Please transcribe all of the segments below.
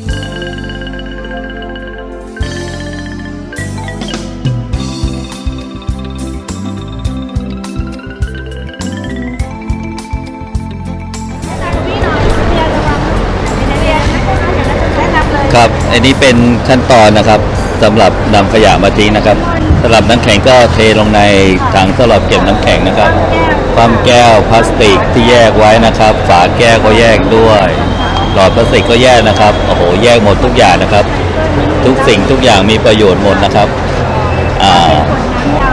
ครับ อันนี้เป็นขั้นตอนนะครับสำหรับนำขยะมาทิ้งนะครับสำหรับน้ำแข็งก็เทลงในถังสำหรับเก็บน้ำแข็งนะครับความแก้วพลาสติกที่แยกไว้นะครับ ฝาแก้วก็แยกด้วย ลอดพลาสติกก็แยกนะครับ โอ้โห แยกหมดทุกอย่างนะครับ ทุกสิ่งทุกอย่างมีประโยชน์หมดนะครับ อ่า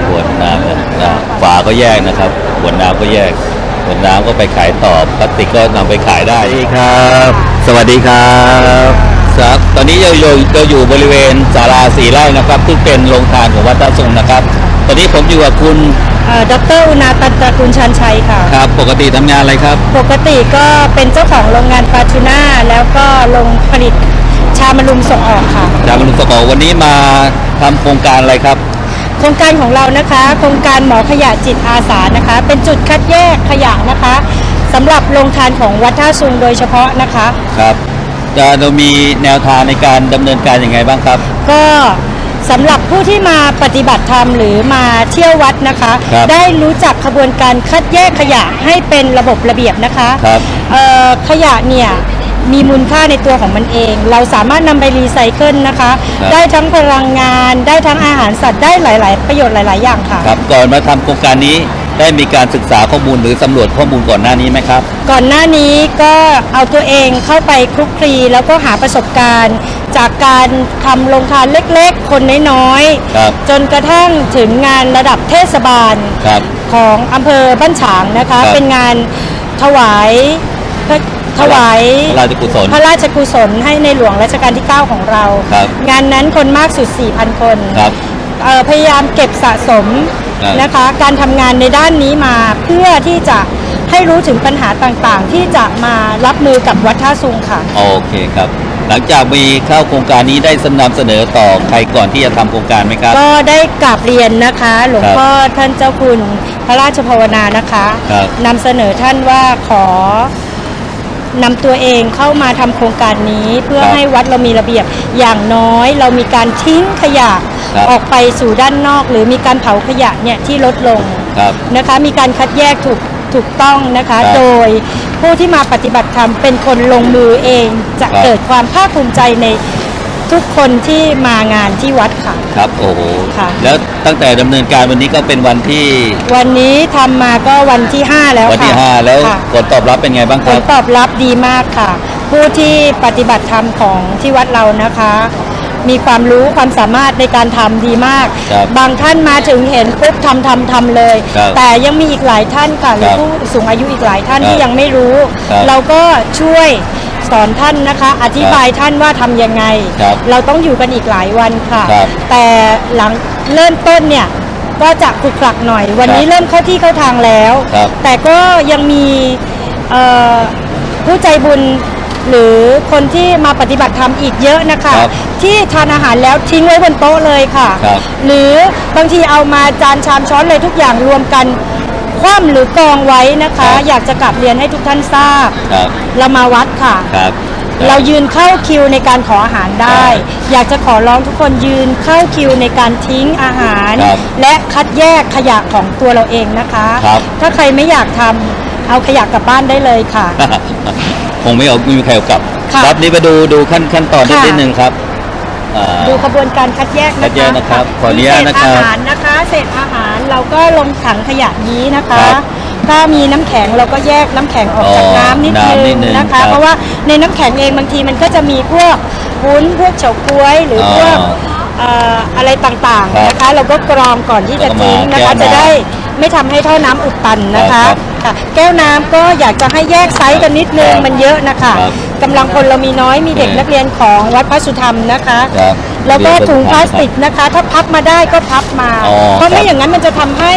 ขวดน้ำนะนะฝาก็แยกนะครับขวดน้ำก็แยกขวดน้ำก็ไปขายต่อพลาสติกก็นำไปขายได้ครับ สวัสดีครับครับตอนนี้เราอยู่เราอยู่บริเวณศาลาสีไร่นะครับ ซึ่งเป็นโรงทานของวัดท่าทรงนะครับ ตอนนี้ผมอยู่กับคุณเอ่อดรอุณาตันตระกูลชันชัยค่ะ ครับ ปกติทำงานอะไรครับ ปกติก็เป็นเจ้าของโรงงานฟาชูน่าแล้วก็ลงผลิตชามะลุมส่งออกค่ะ จากมนุษย์สมองวันนี้มาทำโครงการอะไรครับ โครงการของเรานะคะ โครงการหมอขยะจิตอาสานะคะ เป็นจุดคัดแยกขยะนะคะสำหรับโรงทานของวัดท่าซุงโดยเฉพาะนะคะ ครับ จะเรามีแนวทางในการดำเนินการยังไงบ้างครับ ก็ สำหรับผู้ที่มาปฏิบัติธรรมหรือมาเที่ยววัดนะคะ ครับได้รู้จักขบวนการคัดแยกขยะให้เป็นระบบระเบียบนะคะครับเอ่อขยะเนี่ยมีมูลค่าในตัวของมันเอง เราสามารถนำไปรีไซเคิลนะคะ ครับ ได้ทั้งพลังงาน ได้ทั้งอาหารสัตว์ได้หลาย ๆ ประโยชน์หลาย ๆ อย่างค่ะ ครับก่อนมาทำโครงการนี้ ได้มีการศึกษาข้อมูลหรือสำรวจข้อมูลก่อนหน้านี้ไหมครับ ก่อนหน้านี้ก็เอาตัวเองเข้าไปคลุกคลีแล้วก็หาประสบการณ์ จากการทำโรงทานเล็กๆ คนน้อยครับจนกระทั่งถึงงานระดับเทศบาล ครับ ของอำเภอบ้านฉางนะคะ ครับ เป็นงานถวายพระถวาย พระราชกุศล พระราชกุศลให้ในหลวงรัชกาลที่ 9 ของเรา ครับงานนั้นคนมากสุด 4,000 คนครับ เอ่อพยายามเก็บสะสมครับ นะคะ การทำงานในด้านนี้มาเพื่อที่จะให้รู้ถึงปัญหาต่างๆ ที่จะมารับมือกับวัดท่าซุงค่ะ โอเคครับ หลังจากมีเข้าโครงการนี้ได้นำเสนอต่อใครก่อนที่จะทำโครงการไหมครับ ก็ได้กราบเรียนนะคะ หลวงพ่อท่านเจ้าคุณพระราชภาวนานะคะครับ นำเสนอท่านว่าขอนำตัวเองเข้ามาทำโครงการนี้ เพื่อครับให้วัดเรามีระเบียบอย่างน้อย เรามีการทิ้งขยะ ครับออกไปสู่ด้านนอก หรือมีการเผาขยะเนี่ยที่ลดลงครับนะคะ มีการคัดแยกถูกถูกต้องนะคะ ครับโดยผู้ที่มาปฏิบัติธรรมเป็นคนลงมือเอง จะครับ เกิดความภาคภูมิใจในทุกคนที่มางานที่วัดค่ะ ครับโอ้โหค่ะ แล้วตั้งแต่ดำเนินการวันนี้ก็เป็นวันที่วันนี้ทำมาก็วันที่ 5 แล้วค่ะวันที่5แล้วค่ะ ผลตอบรับเป็นไงบ้างผครัลบ ตอบรับดีมากค่ะ ผู้ที่ปฏิบัติธรรมของที่วัดเรานะคะ มีความรู้ความสามารถในการทำดีมากครับบางท่านมาถึงเห็นปุ๊บทำทำทำเลย ครับแต่ยังมีอีกหลายท่านค่ะหรือครับผู้สูงอายุอีกหลายท่านครับที่ยังไม่รู้ ครับเราก็ช่วยสอนท่านนะคะ อธิบายท่านว่าทำยังไง ครับเราต้องอยู่กันอีกหลายวันค่ะ ครับแต่หลังเริ่มต้นเนี่ยก็จะขลุกขลักหน่อย วันนี้ครับเริ่มเข้าที่เข้าทางแล้ว ครับ แต่ก็ยังมีเอ่อผู้ใจบุญ หรือคนที่มาปฏิบัติธรรมอีกเยอะนะคะ ครับที่ทานอาหารแล้วทิ้งไว้บนโต๊ะเลยค่ะ ครับ หรือบางทีเอามาจานชามช้อนเลยทุกอย่างรวมกันคว่ำหรือกองไว้นะคะครับอยากจะกลับเรียนให้ทุกท่านทราบ ครับเรามาวัดค่ะ ครับ เรายืนเข้าคิวในการขออาหารได้ อยากจะขอร้องทุกคนยืนเข้าคิวในการทิ้งอาหาร ครับและคัดแยกขยะของตัวเราเองนะคะ ครับถ้าใครไม่อยากทำ เอาขยะกลับบ้านได้เลยค่ะ คงไม่เอาไม่มีใครเอากลับค่ะครับนี่มาดูดูขั้นขั้นตอนนิดค่ะ นิดนึงครับอ่า ดูขบวนการคัดแยกนะคะคัดแยกนะครับขออนุญาตนะครับมีเศษอาหารนะคะ เศษอาหารเราก็ลงถังขยะนี้นะคะ ครับถ้ามีน้ำแข็งเราก็แยกน้ำแข็งออกจากอ๋อน้ำนิดน้ำนินึดงนึงนะครัคะ บเพราะว่าในน้ำแข็งเองบางทีมันก็จะมีพวกวุ้นพวกเฉาก๊วยหรือออพวกเอ่ออะไรต่างครับๆนะคะเราก็กรองก่อนที่จะทิ้งนะแล้วก็คะ มาแก้วน้ำจะได้ ไม่ทำให้ท่อน้ำอุดตันนะคะครับค่ะแก้วน้ำก็อยากจะให้แยกไซส์กันนิดนึงครับมันเยอะนะคะครับกำลังคนเรามีน้อยมีเด็กอืมนักเรียนของวัดพระสุธรรมนะคะ ครับแล้วก็ถุงพลาสติกครับนะคะ ถ้าพับมาได้ก็พับมา อ๋อเพราะครัไม่บอย่างนั้นมันจะทำให้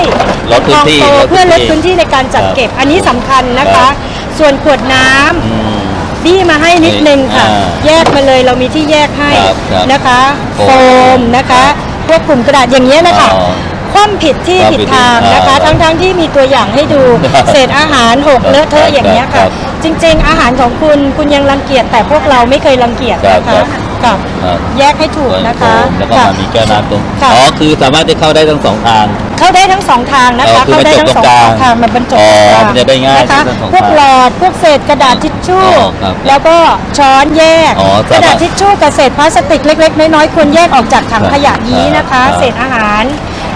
ลดพื้นที่พองโตลดพื้นที่เพื่อลดพื้นที่ในการจัดครับเก็บ อันนี้สำคัญนะครัคะ บ ส่วนขวดน้ำ อืม บี้มาให้นิดนึงค่ะ อ่าแยกมาเลยเรามีที่แยกให้ครับครับนะคะ โฟโฟมมนะคะ พวกกลุ่มกระดาษอย่างเงี้ยนะคะ อ๋อโคว่ำผิดที่คว่ำผิผิดดทางที่นะคะอ่าทั้งๆที่มีตัวอย่างให้ดูเศษอาหารหกเลอะเทอะอย่างเงี้ยครัค่ะ บจริง ๆ อาหารของคุณคุณยังรังเกียจแต่พวกเราไม่เคยรังเกียจนะครัคะบกับครับ แยกให้ถูกนะคะแล้วก็มามีแก้วน้ำตรงค่ะ อ๋อคือสามารถจะเข้าได้ทั้งสองทาง เข้าได้ทั้งสองทางนะคะอ๋อคือเข้าได้ทั้งสองบรรจบตรงกลางทางมันบรรจบอ๋อตรงกลางมันจะได้ง่ายนะคะทั้งสองพวกทางหลอดพวกเศษกระดาษทิชชู่ อ๋อครับแล้วก็ช้อนแยก อ๋อกระดาษสามารถทิชชู่กับเศษพลาสติกเล็ก ๆ น้อยๆควรแยกออกจากถังขยะนี้นะคะ ครับ เศษอาหาร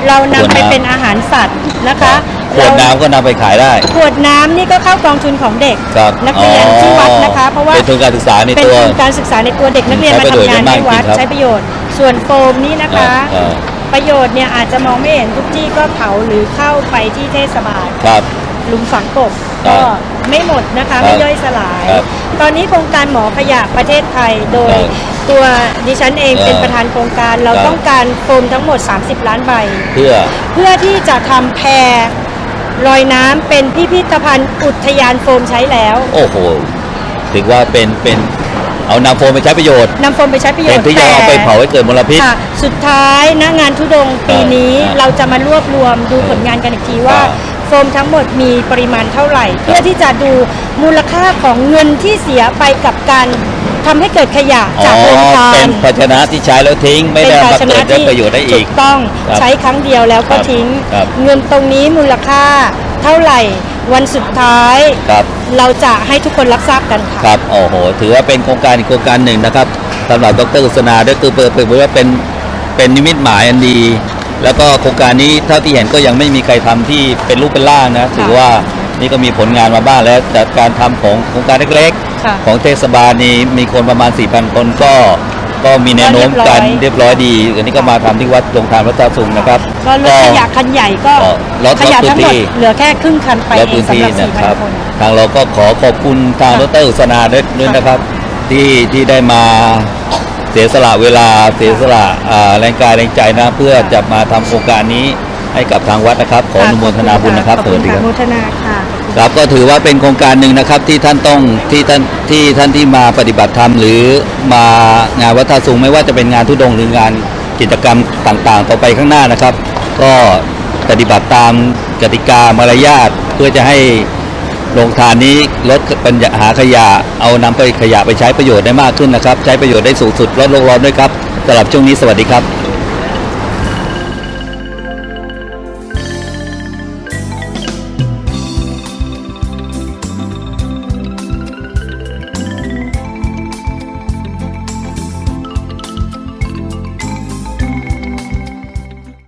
เรานำไปขวดน้ำเป็นอาหารสัตว์นะคะขวดน้ำก็นำไปขายได้ ขวดน้ำนี่ก็เข้ากองทุนของเด็กครับนักเรียนที่วัดนะคะ เพราะว่าเป็นทุนการศึกษาในเป็นตัว ทุนการศึกษาในตัวเด็กนักเรียนใช้มาประโยชน์ทำงานได้ให้มากวัดจริงครับใช้ประโยชน์ส่วนโฟมนี่นะคะเออประโยชน์เนี่ยอาจจะมองไม่เห็นทุกที่ก็เผาหรือเข้าไปที่เทศบาล ครับ หลุมฝังกบครัก็บไม่หมดนะคะครับไม่ย่อยสลายครับตอนนี้โครงการหมอขยะประเทศไทยโดยครับตัวดิฉันเองเออเป็นประธานโครงการเราครับต้องการโฟมทั้งหมด 30 ล้านใบ เพื่อเพื่อที่จะทำแพรลอยน้ำเป็นพิพิธภัณฑ์อุทยานโฟมใช้แล้ว โอ้โหถือว่าเป็นเป็นเอานำโฟมไปใช้ประโยชน์นำโฟมไปใช้ประโยแทชนน์ที่จะเอาไปเผาให้เกิดมลพิษค่ะสุดท้ายณงานทุดงค์ปีนี้ครับเราจะมารวบรวมดูผลงานกันอีกทีว่าค รับโฟมทั้งหมดมีปริมาณเท่าไหร่ เพื่อที่จะดูมูลค่าของเงินที่เสียไปกับการทำให้เกิดขยะอ๋อจากโรงทาเป็นนภาชนะที่ใช้แล้วทิ้ง ไม่ได้เอามาเกิดได้ประโยชน์ได้อีก ถูกต้องครับใช้ครั้งเดียวแล้วก็ครับทิ้ง ครับเงินตรงนี้มูลค่าเท่าไหร่ วันสุดท้าย ครับ เราจะให้ทุกคนรับทราบกันค่ะ ครับโอ้โหถือว่าเป็นโครงการอีกโครงการหนึ่งนะครับสำหรับดรอุษนาด้วยคือเปิดเผยว่าเป็นเป็นนิมิตหมายอันดี แล้วก็โครงการนี้เท่าที่เห็นก็ยังไม่มีใครทำที่เป็นรูปเป็นร่างนะถือว่านี่ก็มีผลงานมาบ้างแล้วจากการทำของโครงการเล็กค่ะๆของเทศบาลนี้มีคนประมาณ 4,000 คนก็ก็มีแนวโน้มก็การเรีเรียยบบร้ร้ออยยดี อันนี้ก็มาทำที่วัดโรงทานวัดตาสุงนะครับ ก็รถขยะคันใหญ่ก็ก็ลดขยะลดพื้นทั้งหมดที่เหลือแค่ครึ่งคันไปและเอพื้งนสำที่หรับนะ4,000ครับคนทางเราก็ขอขอบคุณทางดค่ะรอุษนาด้วยด้วยนะครับ ที่ที่ได้มา เสียสละเวลาเสียสละอ่าแรงกายแรงใจนะ เพื่อจะมาทำโครงการนี้ให้กับทางวัดนะครับ ขออนุโมทนาบุญนะครับขอบสคุวัณสดีค่ะครับโมทนาค่ะครับก็ถือว่าเป็นโครงการหนึ่งนะครับที่ท่านต้องที่ท่านที่ท่านที่มาปฏิบัติธรรมหรือมางานวัดท่าสูงไม่ว่าจะเป็นงานทุดงค์หรืองานกิจกรรมต่างๆ ต่อไปข้างหน้านะครับ ก็ปฏิบัติตามกติกามารยาทเพื่อจะให้ โรงทานนี้ลดปัญหาขยะ เอานำไปขยะไปใช้ประโยชน์ได้มากขึ้นนะครับ ใช้ประโยชน์ได้สูงสุดลดโลกร้อนด้วยครับสำหรับช่วงนี้สวัสดีครับ